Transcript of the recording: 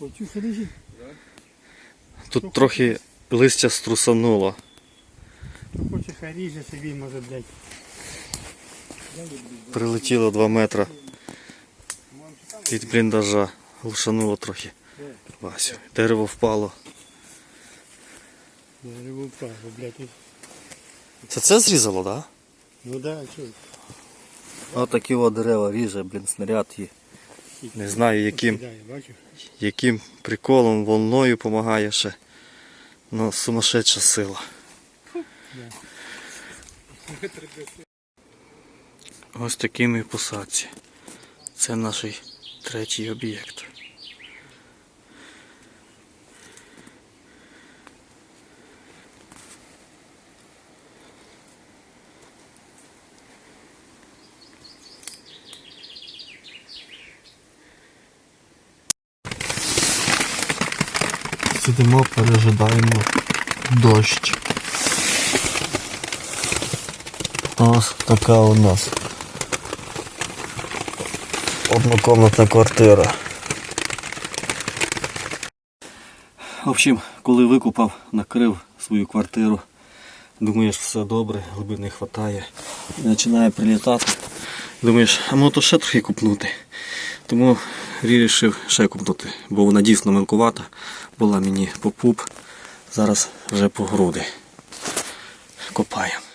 Лежить. Тут трохи листя струсануло. Хто хоче хай ріже собі, може, блядь. Прилетіло 2 метри від бліндажа. Глушануло трохи. Васю. Дерево впало. Дерево впало, блядь. Це це зрізало, так? Да? Ну да, що? Отакі от дерева ріже, блін, снаряд є. Не знаю яким, яким приколом, волною допомагає ще. Ну, сумасшедша сила. Ось такі ми посадці. Це наш третій об'єкт. Сидимо, пережидаємо дощ. Ось така у нас однокомнатна квартира. В общем, коли викупав, накрив свою квартиру, думаєш, все добре, глибини вистачає. Починає прилітати. Думаєш, а може то ще трохи купнути. Тому вирішив ще купнути, бо вона дійсно мелкувата, була мені по пуп, зараз вже по груди. Копаємо.